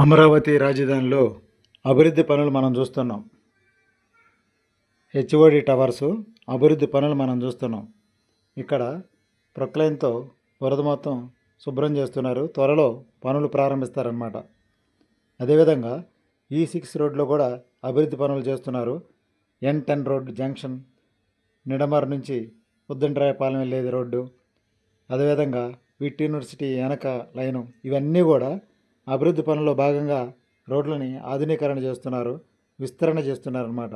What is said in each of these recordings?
అమరావతి రాజధానిలో అభివృద్ధి పనులు మనం చూస్తున్నాం. హెచ్ఓడి టవర్సు అభివృద్ధి పనులు మనం చూస్తున్నాం. ఇక్కడ ప్రొక్లైన్తో వరద మొత్తం శుభ్రం చేస్తున్నారు. త్వరలో పనులు ప్రారంభిస్తారన్నమాట. అదేవిధంగా e ఈ సిక్స్ రోడ్లో కూడా అభివృద్ధి పనులు చేస్తున్నారు. N ten road junction Nidamarru నుంచి ఉద్దండ్రాయపాలెం వెళ్ళేది రోడ్డు. అదేవిధంగా విట్ యూనివర్సిటీ వెనక లైను ఇవన్నీ కూడా అభివృద్ధి పనుల్లో భాగంగా రోడ్లని ఆధునీకరణ చేస్తున్నారు విస్తరణ చేస్తున్నారన్నమాట.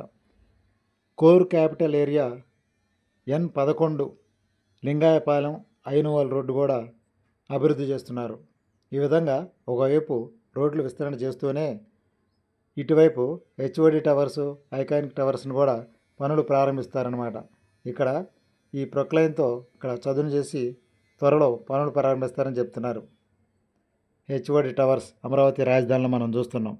కోర్ క్యాపిటల్ ఏరియా ఎన్ పదకొండు లింగాయపాలెం ఐనువల్ రోడ్డు కూడా అభివృద్ధి చేస్తున్నారు. ఈ విధంగా ఒకవైపు రోడ్లు విస్తరణ చేస్తూనే ఇటువైపు హెచ్ఓడి టవర్స్ ఐకానిక్ టవర్స్ను కూడా పనులు ప్రారంభిస్తారనమాట ఇక్కడ ఈ ప్రొక్లైన్తో ఇక్కడ చదును చేసి త్వరలో పనులు ప్రారంభిస్తారని చెప్తున్నారు. హెచ్ఓడి టవర్స్ అమరావతి రాజధానిలో మనం చూస్తున్నాం.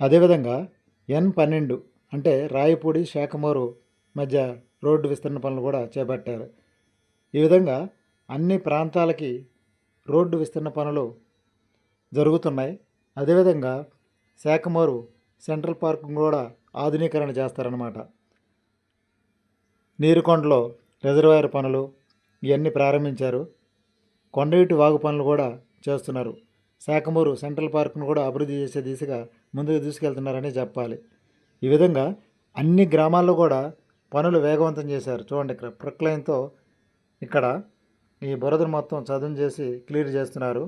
అదేవిధంగా ఎన్ పన్నెండు అంటే రాయపూడి శాఖమూరు మధ్య రోడ్డు విస్తరణ పనులు కూడా చేపట్టారు. ఈ విధంగా అన్ని ప్రాంతాలకి రోడ్డు విస్తరణ పనులు జరుగుతున్నాయి. అదేవిధంగా శాఖమూరు సెంట్రల్ పార్క్ కూడా ఆధునీకరణ చేస్తారన్నమాట. నీరుకొండలో రిజర్వాయర్ పనులు ఇవన్నీ ప్రారంభించారు. కొండవీటి వాగు పనులు కూడా చేస్తున్నారు. శాఖమూరు సెంట్రల్ పార్క్ను కూడా అభివృద్ధి చేసే దిశగా ముందుకు తీసుకెళ్తున్నారని చెప్పాలి. ఈ విధంగా అన్ని గ్రామాల్లో కూడా పనులు వేగవంతం చేశారు. చూడండి ఇక్కడ ప్రక్లైన్తో ఇక్కడ ఈ బురదను మొత్తం చదును చేసి క్లియర్ చేస్తున్నారు.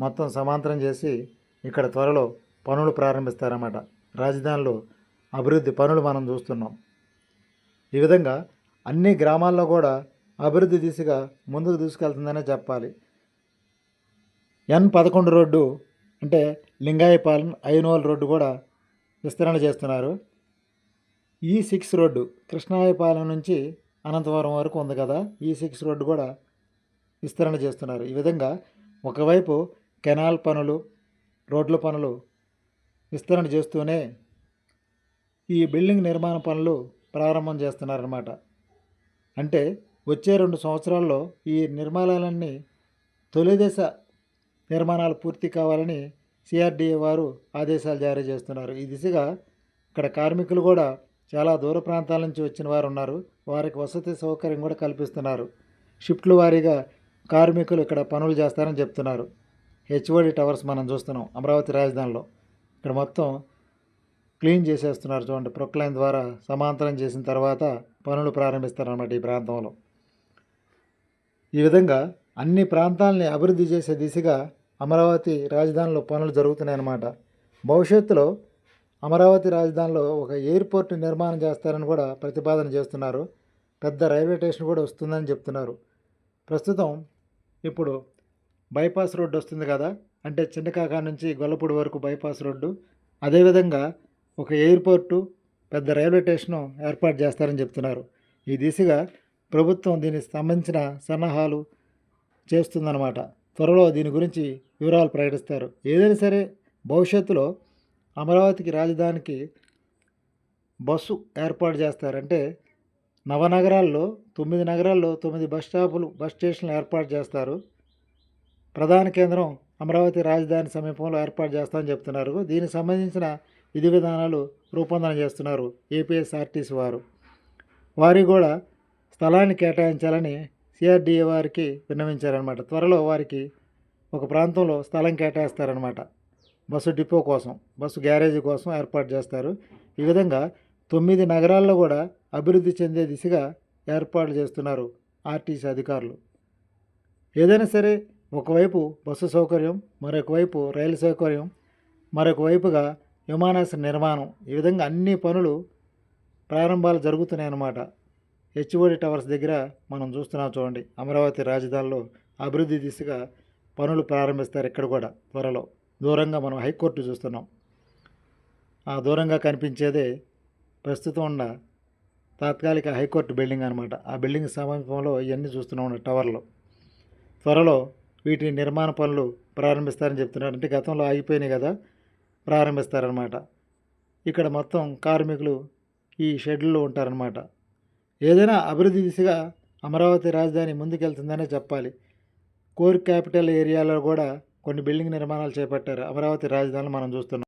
మొత్తం సమాంతరం చేసి ఇక్కడ త్వరలో పనులు ప్రారంభిస్తారన్నమాట. రాజధానిలో అభివృద్ధి పనులు మనం చూస్తున్నాం. ఈ విధంగా అన్ని గ్రామాల్లో కూడా అభివృద్ధి దిశగా ముందుకు తీసుకెళ్తుందనే చెప్పాలి. ఎన్ పదకొండు రోడ్డు అంటే లింగాయపాలెం ఐనోల్ రోడ్డు కూడా విస్తరణ చేస్తున్నారు. ఈ సిక్స్ రోడ్డు కృష్ణాయపాలెం నుంచి అనంతవరం వరకు ఉంది కదా ఈ సిక్స్ రోడ్డు కూడా విస్తరణ చేస్తున్నారు. ఈ విధంగా ఒకవైపు కెనాల్ పనులు రోడ్ల పనులు విస్తరణ చేస్తూనే ఈ బిల్డింగ్ నిర్మాణ పనులు ప్రారంభం చేస్తున్నారన్నమాట. అంటే వచ్చే రెండు సంవత్సరాల్లో ఈ నిర్మాణాలన్నీ తొలి దశ నిర్మాణాలు పూర్తి కావాలని సిఆర్డీఏ వారు ఆదేశాలు జారీ చేస్తున్నారు. ఈ దిశగా ఇక్కడ కార్మికులు కూడా చాలా దూర ప్రాంతాల నుంచి వచ్చిన వారు ఉన్నారు. వారికి వసతి సౌకర్యం కూడా కల్పిస్తున్నారు. షిఫ్ట్ల వారీగా కార్మికులు ఇక్కడ పనులు చేస్తారని చెప్తున్నారు. హెచ్ఓడి టవర్స్ మనం చూస్తున్నాం. అమరావతి రాజధానిలో ఇక్కడ మొత్తం క్లీన్ చేసేస్తున్నారు చూడండి. ప్రొక్లైన్ ద్వారా సమాంతరం చేసిన తర్వాత పనులు ప్రారంభిస్తారన్నమాట ఈ ప్రాంతంలో. ఈ విధంగా అన్ని ప్రాంతాలని అభివృద్ధి చేసే దిశగా అమరావతి రాజధానిలో పనులు జరుగుతున్నాయన్నమాట. భవిష్యత్తులో అమరావతి రాజధానిలో ఒక ఎయిర్పోర్ట్ నిర్మాణం చేస్తారని కూడా ప్రతిపాదన చేస్తున్నారు. పెద్ద రైల్వే స్టేషన్ కూడా వస్తుందని చెప్తున్నారు. ప్రస్తుతం ఇప్పుడు బైపాస్ రోడ్డు వస్తుంది కదా అంటే చిన్నకాకా నుంచి గొల్లపూడి వరకు బైపాస్ రోడ్డు. అదేవిధంగా ఒక ఎయిర్పోర్టు పెద్ద రైల్వే స్టేషను ఏర్పాటు చేస్తారని చెప్తున్నారు. ఈ దిశగా ప్రభుత్వం దీనికి సంబంధించిన సన్నాహాలు చేస్తుందన్నమాట. త్వరలో దీని గురించి వివరాలు ప్రకటిస్తారు. ఏదైనా సరే భవిష్యత్తులో అమరావతికి రాజధానికి బస్సు ఏర్పాటు చేస్తారంటే నవనగరాల్లో తొమ్మిది నగరాల్లో తొమ్మిది బస్ స్టాపులు బస్ స్టేషన్లు ఏర్పాటు చేస్తారు. ప్రధాన కేంద్రం అమరావతి రాజధాని సమీపంలో ఏర్పాటు చేస్తామని చెప్తున్నారు. దీనికి సంబంధించిన విధి విధానాలు రూపొందన చేస్తున్నారు ఏపీఎస్ఆర్టీసీ వారు. వారికి కూడా స్థలాన్ని కేటాయించాలని సిఆర్డీఏ వారికి విన్నవించారనమాట త్వరలో వారికి ఒక ప్రాంతంలో స్థలం కేటాయిస్తారనమాట బస్సు డిపో కోసం బస్సు గ్యారేజీ కోసం ఏర్పాటు చేస్తారు. ఈ విధంగా తొమ్మిది నగరాల్లో కూడా అభివృద్ధి చెందే దిశగా ఏర్పాటు చేస్తున్నారు ఆర్టీసీ అధికారులు. ఏదైనా సరే ఒకవైపు బస్సు సౌకర్యం మరొక వైపు రైలు సౌకర్యం మరొక వైపుగా విమానాశ్రయ నిర్మాణం. ఈ విధంగా అన్ని పనులు ప్రారంభాలు జరుగుతున్నాయి అన్నమాట హెచ్ఓడి టవర్స్ దగ్గర మనం చూస్తున్నాం చూడండి. అమరావతి రాజధానిలో అభివృద్ధి దిశగా పనులు ప్రారంభిస్తారు ఇక్కడ కూడా త్వరలో. దూరంగా మనం హైకోర్టు చూస్తున్నాం. ఆ దూరంగా కనిపించేదే ప్రస్తుతం ఉన్న తాత్కాలిక హైకోర్టు బిల్డింగ్ అనమాట ఆ బిల్డింగ్ సమీపంలో ఇవన్నీ చూస్తున్నాం టవర్లు. త్వరలో వీటి నిర్మాణ పనులు ప్రారంభిస్తారని చెప్తున్నారు. అంటే గతంలో ఆగిపోయినాయి కదా ప్రారంభిస్తారనమాట ఇక్కడ మొత్తం కార్మికులు ఈ షెడ్యూల్లో ఉంటారనమాట ఏదైనా అభివృద్ధి దిశగా అమరావతి రాజధాని ముందుకెళ్తుందనే చెప్పాలి. కోర్ క్యాపిటల్ ఏరియాలో కూడా కొన్ని బిల్డింగ్ నిర్మాణాలు చేపట్టారు. అమరావతి రాజధానిలో మనం చూస్తున్నాం.